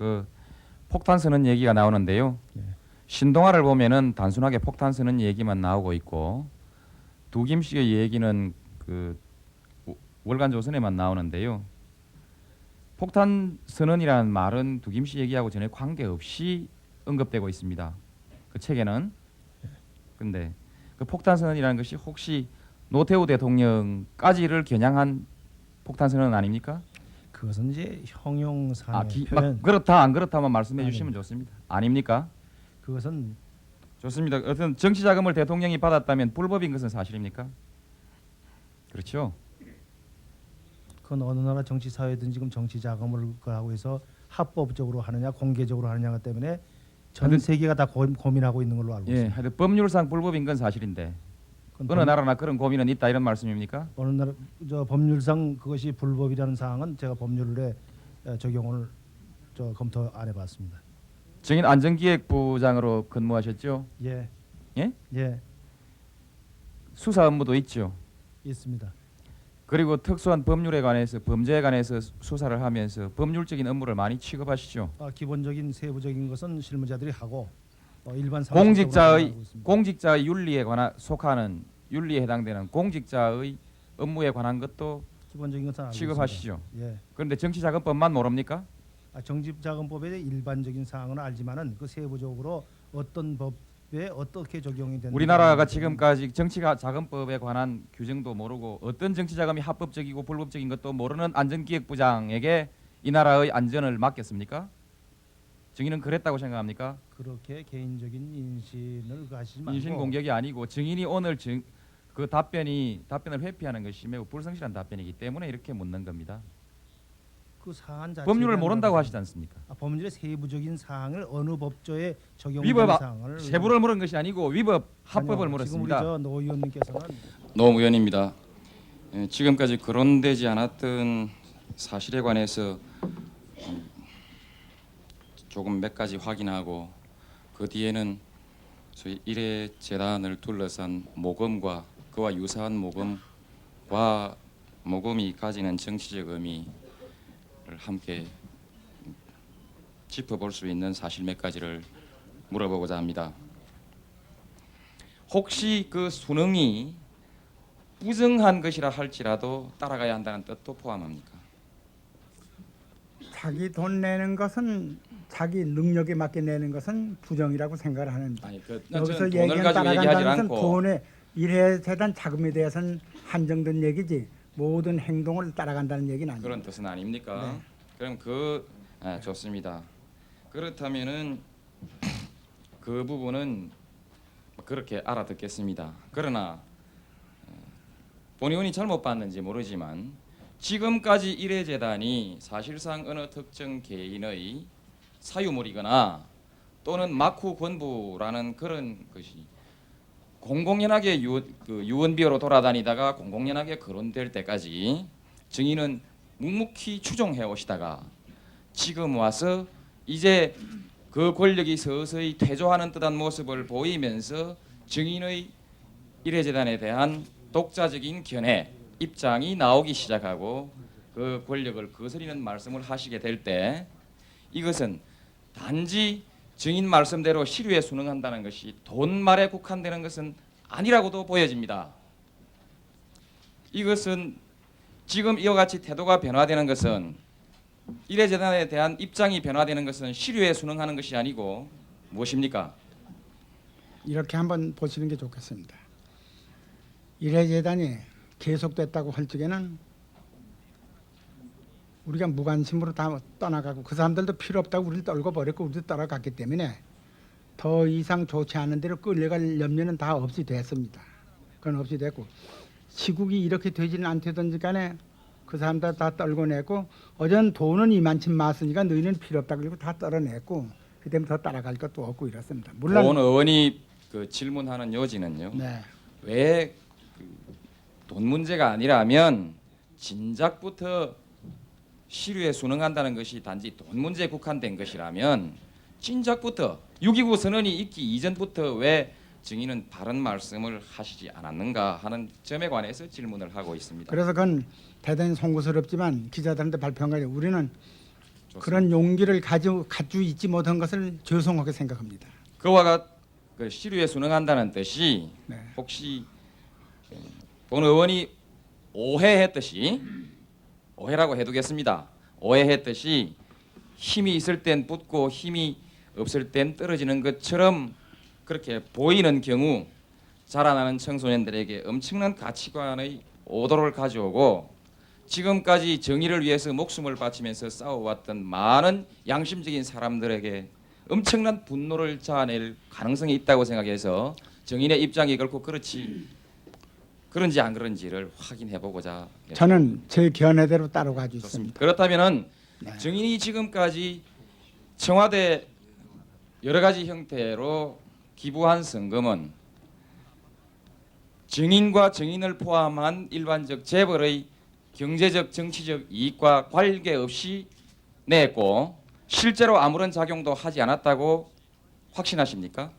그 폭탄 쓰는 얘기가 나오는데요. 예. 신동아를 보면은 단순하게 폭탄 쓰는 얘기만 나오고 있고 두김 씨의 얘기는 그 워- 월간 조선에만 나오는데요. 폭탄 선언이라는 말은 두김 씨 얘기하고 전혀 관계없이 언급되고 있습니다. 그 책에는. 근데 그 폭탄 선언이라는 것이 혹시 노태우 대통령까지를 겨냥한 폭탄 선언 아닙니까? 그것은 이제 형용사의 아, 기, 표현. 막 그렇다 안 그렇다만 말씀해 아닙니다. 주시면 좋습니다. 아닙니까? 그것은 좋습니다. 어떤 정치 자금을 대통령이 받았다면 불법인 것은 사실입니까? 그렇죠. 그건 어느 나라 정치 사회든 지금 정치 자금을 그 하고 해서 합법적으로 하느냐 공개적으로 하느냐가 때문에 전 하여튼- 세계가 다 고, 고민하고 있는 걸로 알고 예, 있습니다. 하여튼 법률상 불법인 건 사실인데 어느 법- 나라나 그런 고민은 있다 이런 말씀입니까? 어느 나라 저 법률상 그것이 불법이라는 사항은 제가 법률에 에, 적용을 저 검토 안 해봤습니다. 정인 안전기획부장으로 근무하셨죠? 예, 예? 예, 수사 업무도 있죠. 있습니다. 그리고 특수한 법률에 관해서 범죄에 관해서 수사를 하면서 법률적인 업무를 많이 취급하시죠. 아, 기본적인 세부적인 것은 실무자들이 하고 공직자의 하고 있습니다. 공직자의 윤리에 관한 속하는 윤리에 해당되는 공직자의 업무에 관한 것도 기본적인 것은 알고 취급하시죠. 있습니다. 예. 그런데 정치자금법만 모릅니까? 아, 정집자금법의 일반적인 사항은 알지만은 그 세부적으로 어떤 법에 어떻게 적용이 되는 우리나라가 지금까지 정치가 자금법에 관한 규정도 모르고 어떤 정치자금이 합법적이고 불법적인 것도 모르는 안전기획부장에게 이 나라의 안전을 맡겼습니까? 증인은 그랬다고 생각합니까? 그렇게 개인적인 인신을 가시지 말고 인신 공격이 아니고 증인이 오늘 증, 그 답변이 답변을 회피하는 것이 매우 불성실한 답변이기 때문에 이렇게 묻는 겁니다. 그 사안 자체에 법률을 모른다고 하시지 않습니까? 아, 법률의 세부적인 사항을 어느 법조에 적용되는 위법 아- 사항을 세부를 물은 것이 아니고 위법 합법을 아니요, 지금 우리 물었습니다. 저 노 의원님께서는 노 의원입니다. 예, 지금까지 거론되지 않았던 사실에 관해서 음, 조금 몇 가지 확인하고 그 뒤에는 소위 일회 재단을 둘러싼 모금과 그와 유사한 모금과 모금이 가지는 정치적 의미를 함께 짚어볼 수 있는 사실 몇 가지를 물어보고자 합니다. 혹시 그 수능이 부정한 것이라 할지라도 따라가야 한다는 뜻도 포함합니까? 자기 돈 내는 것은 자기 능력에 맞게 내는 것은 부정이라고 생각을 하는데 아니 그 여기서 얘기하지 따라간다는 것은 돈의 일회 재단 자금에 대해서는 한정된 얘기지 모든 행동을 따라간다는 얘기는 아니에요. 그런 뜻은 아닙니까? 네. 그럼 그 아, 좋습니다. 그렇다면은 그 부분은 그렇게 알아듣겠습니다. 그러나 어, 본의원이 잘못 봤는지 모르지만 지금까지 일회 재단이 사실상 어느 특정 개인의 사유물이거나 또는 막후 권부라는 그런 것이 공공연하게 유, 그 유언비어로 돌아다니다가 공공연하게 거론될 때까지 증인은 묵묵히 추종해 오시다가 지금 와서 이제 그 권력이 서서히 퇴조하는 듯한 모습을 보이면서 증인의 일회재단에 대한 독자적인 견해 입장이 나오기 시작하고 그 권력을 거스리는 말씀을 하시게 될 때 이것은 단지 증인 말씀대로 시류에 순응한다는 것이 돈말에 국한되는 것은 아니라고도 보여집니다. 이것은 지금 이와 같이 태도가 변화되는 것은 일회재단에 대한 입장이 변화되는 것은 시류에 순응하는 것이 아니고 무엇입니까? 이렇게 한번 보시는 게 좋겠습니다. 일회 재단이 계속됐다고 할 적에는 우리가 무관심으로 다 떠나가고 그 사람들도 필요 없다고 우리를 떨고 버렸고 우리도 떠나갔기 때문에 더 이상 좋지 않은 대로 끌려갈 염려는 다 없이 됐습니다. 그건 없이 됐고 시국이 이렇게 되지는 않대든지 간에 그 사람들 다 떨고 냈고 어전 돈은 이만큼 많으니까 너희는 필요 없다 그리고 다 떨어냈고 그 때문에 더 따라갈 것도 없고 이렇습니다. 물론 본 의원이 그 질문하는 요지는요. 네. 왜 돈 문제가 아니라면 진작부터 시류에 순응한다는 것이 단지 돈 문제에 국한된 것이라면 진작부터 6.29 선언이 있기 이전부터 왜 증인은 바른 말씀을 하시지 않았는가 하는 점에 관해서 질문을 하고 있습니다. 그래서 그건 대단히 송구스럽지만 기자들한테 발표한 거죠. 우리는 그런 용기를 가지고 가지고 있지 못한 것을 죄송하게 생각합니다. 그와 같 그 시류에 순응한다는 뜻이 네. 혹시 에, 본 의원이 오해했듯이 오해라고 해두겠습니다. 오해했듯이 힘이 있을 땐 붙고 힘이 없을 땐 떨어지는 것처럼 그렇게 보이는 경우 자라나는 청소년들에게 엄청난 가치관의 오도를 가져오고 지금까지 정의를 위해서 목숨을 바치면서 싸워왔던 많은 양심적인 사람들에게 엄청난 분노를 자아낼 가능성이 있다고 생각해서 정인의 입장이 결코 그렇지 그런지 안 그런지를 확인해 보고자 저는 제 견해대로 따라가고 있습니다. 좋습니다. 그렇다면은 네. 정인이 지금까지 청와대 여러 가지 형태로 기부한 성금은 증인과 증인을 포함한 일반적 재벌의 경제적 정치적 이익과 관계없이 냈고 실제로 아무런 작용도 하지 않았다고 확신하십니까?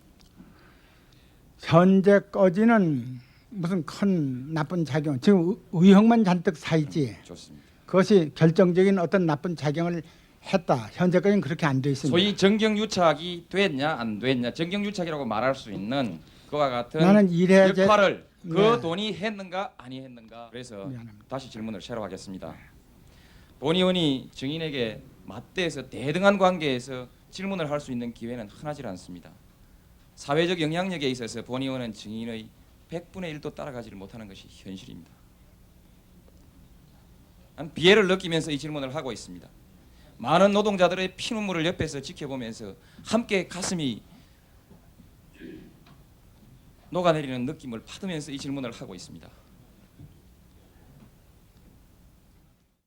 현재까지는 무슨 큰 나쁜 작용, 지금 의- 의혹만 잔뜩 사 있지. 좋습니다. 그것이 결정적인 어떤 나쁜 작용을 했다. 현재까지는 그렇게 안 돼 있습니다. 소위 정경 유착이 됐냐 안 됐냐 정경 유착이라고 말할 수 있는 그와 같은 나는 제 역할을 그 네. 돈이 했는가 아니 했는가 그래서 미안합니다. 다시 질문을 새로 하겠습니다. 본 의원이 증인에게 맞대해서 대등한 관계에서 질문을 할 수 있는 기회는 흔하지 않습니다. 사회적 영향력에 있어서 본 의원은 증인의 100분의 1도 따라가지를 못하는 것이 현실입니다. 난 비애를 느끼면서 이 질문을 하고 있습니다. 많은 노동자들의 피눈물을 옆에서 지켜보면서 함께 가슴이 녹아내리는 느낌을 받으면서 이 질문을 하고 있습니다.